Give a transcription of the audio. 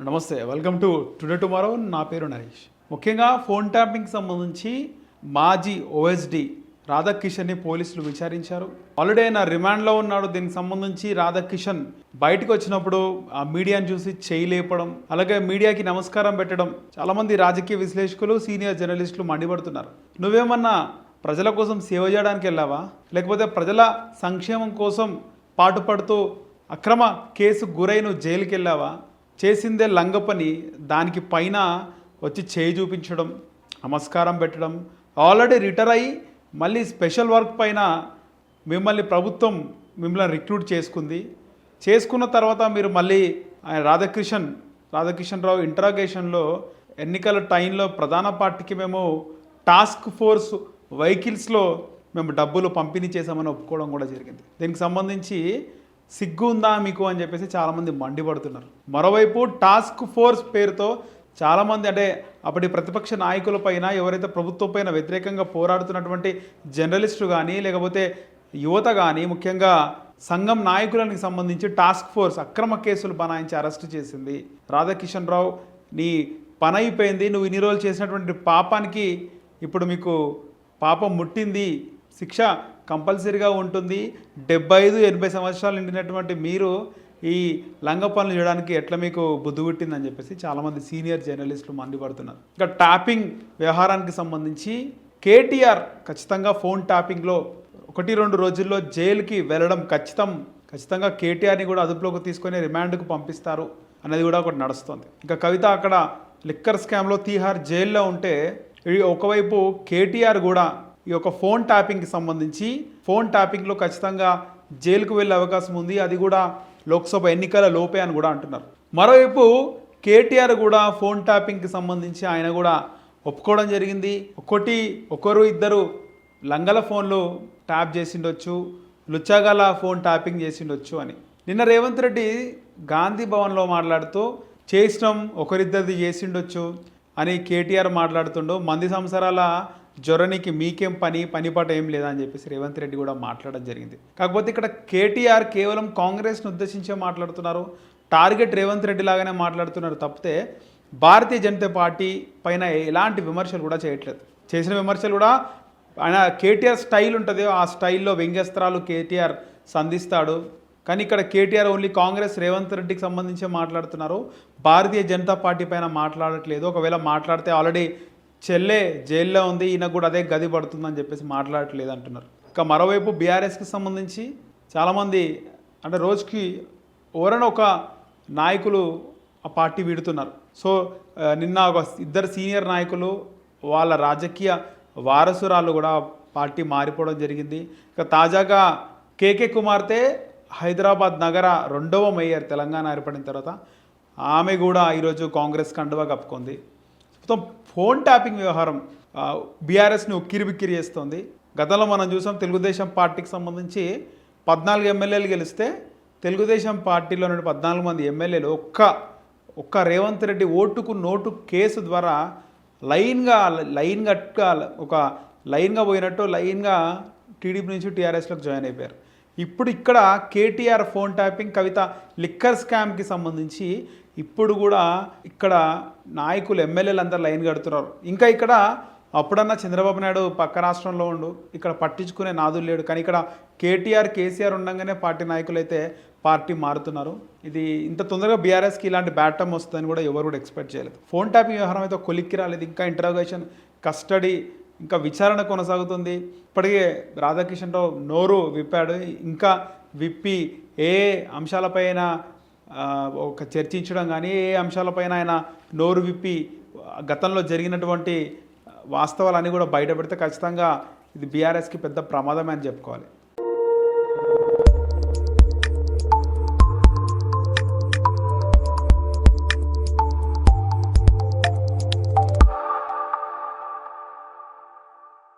నమస్తే welcome to today tomorrow నా పేరు నరేష్. ముఖ్యంగా ఫోన్ ట్యాపింగ్ సంబంధించి మాజీ ఓఎస్డి రాధాకిషన్ని పోలీసులు విచారించారు. ఆల్రెడీ ఆయన రిమాండ్లో ఉన్నాడు. దీనికి సంబంధించి రాధాకిషన్ బయటకు వచ్చినప్పుడు ఆ మీడియాని చూసి చేయి లేపడం అలాగే మీడియాకి నమస్కారం పెట్టడం చాలామంది రాజకీయ విశ్లేషకులు సీనియర్ జర్నలిస్టులు మండిపడుతున్నారు. నువ్వేమన్నా ప్రజల కోసం సేవ చేయడానికి వెళ్ళావా? లేకపోతే ప్రజల సంక్షేమం కోసం పాటుపడుతూ అక్రమ కేసు గురై నువ్వు జైలుకి వెళ్ళావా చేసిందే లంగపని దానికి పైన వచ్చి చేయి చూపించడం నమస్కారం పెట్టడం ఆల్రెడీ రిటైర్ అయ్యి మళ్ళీ స్పెషల్ వర్క్ పైన మిమ్మల్ని ప్రభుత్వం మిమ్మల్ని రిక్రూట్ చేసుకుంది. చేసుకున్న తర్వాత మీరు మళ్ళీ ఆయన రాధాకృష్ణన్ రాధాకృష్ణ రావు ఇంటరాగేషన్లో ఎన్నికల టైంలో ప్రధాన పార్టీకి మేము టాస్క్ ఫోర్స్ వెహికల్స్లో మేము డబ్బులు పంపిణీ చేశామని ఒప్పుకోవడం కూడా జరిగింది. దీనికి సంబంధించి సిగ్గు ఉందా మీకు అని చెప్పేసి చాలామంది మండిపడుతున్నారు. మరోవైపు టాస్క్ ఫోర్స్ పేరుతో చాలామంది అంటే అప్పటి ప్రతిపక్ష నాయకులపైన ఎవరైతే ప్రభుత్వం పైన వ్యతిరేకంగా పోరాడుతున్నటువంటి జర్నలిస్టులు కానీ లేకపోతే యువత కానీ ముఖ్యంగా సంఘం నాయకులకు సంబంధించి టాస్క్ ఫోర్స్ అక్రమ కేసులు బనాయించి అరెస్ట్ చేసింది. రాధాకిషన్ రావు నీ పని అయిపోయింది నువ్వు ఇన్ని రోజులు చేసినటువంటి పాపానికి ఇప్పుడు మీకు పాపం ముట్టింది శిక్ష కంపల్సరీగా ఉంటుంది. డెబ్బై ఐదు ఎనభై సంవత్సరాలు నిండినటువంటి మీరు ఈ లంగ పనులు చేయడానికి ఎట్లా మీకు బుద్ధి పుట్టిందని చెప్పేసి చాలామంది సీనియర్ జర్నలిస్టులు మండిపడుతున్నారు. ఇంకా ట్యాపింగ్ వ్యవహారానికి సంబంధించి కేటీఆర్ ఖచ్చితంగా ఫోన్ ట్యాపింగ్లో ఒకటి రెండు రోజుల్లో జైలుకి వెళ్ళడం ఖచ్చితం. ఖచ్చితంగా కేటీఆర్ని కూడా అదుపులోకి తీసుకొని రిమాండ్కు పంపిస్తారు అనేది కూడా ఒకటి నడుస్తుంది. ఇంకా కవిత అక్కడ లిక్కర్ స్కామ్లో తీహార్ జైల్లో ఉంటే ఒకవైపు కేటీఆర్ కూడా ఈ యొక్క ఫోన్ ట్యాపింగ్కి సంబంధించి ఫోన్ ట్యాపింగ్లో ఖచ్చితంగా జైలుకు వెళ్ళే అవకాశం ఉంది. అది కూడా లోక్సభ ఎన్నికల లోపే అని కూడా అంటున్నారు. మరోవైపు కేటీఆర్ కూడా ఫోన్ ట్యాపింగ్కి సంబంధించి ఆయన కూడా ఒప్పుకోవడం జరిగింది. ఒకటి ఒకరు ఇద్దరు లంగల ఫోన్లు ట్యాప్ చేసిండొచ్చు లుచ్చగల ఫోన్ ట్యాపింగ్ చేసిండొచ్చు అని. నిన్న రేవంత్ రెడ్డి గాంధీ భవన్లో మాట్లాడుతూ చేసినాం ఒకరిద్దరిది చేసిండొచ్చు అని కేటీఆర్ మాట్లాడుతుండో. మంది సంవత్సరాల జ్వరనికి మీకేం పని పనిపాట ఏం లేదా అని చెప్పేసి రేవంత్ రెడ్డి కూడా మాట్లాడడం జరిగింది. కాకపోతే ఇక్కడ కేటీఆర్ కేవలం కాంగ్రెస్ను ఉద్దేశించే మాట్లాడుతున్నారు. టార్గెట్ రేవంత్ రెడ్డి లాగానే మాట్లాడుతున్నారు తప్పితే భారతీయ జనతా పార్టీ పైన ఎలాంటి విమర్శలు కూడా చేయట్లేదు. చేసిన విమర్శలు కూడా ఆయన కేటీఆర్ స్టైల్ ఉంటుంది ఆ స్టైల్లో వ్యంగ్యస్త్రాలు కేటీఆర్ సంధిస్తాడు. కానీ ఇక్కడ కేటీఆర్ ఓన్లీ కాంగ్రెస్ రేవంత్ రెడ్డికి సంబంధించి మాట్లాడుతున్నారు. భారతీయ జనతా పార్టీ పైన మాట్లాడట్లేదు. ఒకవేళ మాట్లాడితే ఆల్రెడీ చెల్లె జైల్లో ఉంది ఈయన కూడా అదే గది పడుతుందని చెప్పేసి మాట్లాడట్లేదు అంటున్నారు. ఇక మరోవైపు బీఆర్ఎస్కి సంబంధించి చాలామంది అంటే రోజుకి ఎవరైనా ఒక నాయకులు ఆ పార్టీ వీడుతున్నారు. సో నిన్న ఒక ఇద్దరు సీనియర్ నాయకులు వాళ్ళ రాజకీయ వారసురాలు కూడా పార్టీ మారిపోవడం జరిగింది. ఇక తాజాగా కేకే కుమార్తె హైదరాబాద్ నగర రెండవ మేయర్ తెలంగాణ ఏర్పడిన తర్వాత ఆమె కూడా ఈరోజు కాంగ్రెస్ కండువా కప్పుకుంది. మొత్తం ఫోన్ ట్యాపింగ్ వ్యవహారం బీఆర్ఎస్ని ఉక్కిరి బిక్కిరి చేస్తోంది. గతంలో మనం చూసాం తెలుగుదేశం పార్టీకి సంబంధించి పద్నాలుగు ఎమ్మెల్యేలు గెలిస్తే తెలుగుదేశం పార్టీలో నుండి పద్నాలుగు మంది ఎమ్మెల్యేలు ఒక్క ఒక్క రేవంత్ రెడ్డి ఓటుకు నోటు కేసు ద్వారా లైన్గా లైన్గా ఒక లైన్గా పోయినట్టు లైన్గా టీడీపీ నుంచి టీఆర్ఎస్లోకి జాయిన్ అయిపోయారు. ఇప్పుడు ఇక్కడ KTR phone tapping Kavitha liquor స్కామ్కి సంబంధించి ఇప్పుడు కూడా ఇక్కడ నాయకులు ఎమ్మెల్యేలు అందరు లైన్ కడుతున్నారు. ఇంకా ఇక్కడ అప్పుడన్నా చంద్రబాబు నాయుడు పక్క రాష్ట్రంలో ఉండు ఇక్కడ పట్టించుకునే నాదులు లేడు. కానీ ఇక్కడ కేటీఆర్ కేసీఆర్ ఉండగానే పార్టీ నాయకులు అయితే పార్టీ మారుతున్నారు. ఇది ఇంత తొందరగా బీఆర్ఎస్కి ఇలాంటి బ్యాటమ్ వస్తుందని కూడా ఎవరు కూడా ఎక్స్పెక్ట్ చేయలేదు. ఫోన్ ట్యాపింగ్ వ్యవహారం అయితే కొలిక్కి రాలేదు. ఇంకా ఇంటరాగేషన్ కస్టడీ ఇంకా విచారణ కొనసాగుతుంది. ఇప్పటికే రాధాకిషన్ రావు నోరు విప్పాడు. ఇంకా విప్పి ఏ అంశాలపైన ఒక చర్చించడం కానీ ఏ అంశాలపైన ఆయన నోరు విప్పి గతంలో జరిగినటువంటి వాస్తవాలన్నీ కూడా బయట పెడితే ఖచ్చితంగా ఇది బీఆర్ఎస్కి పెద్ద ప్రమాదమే అని చెప్పుకోవాలి.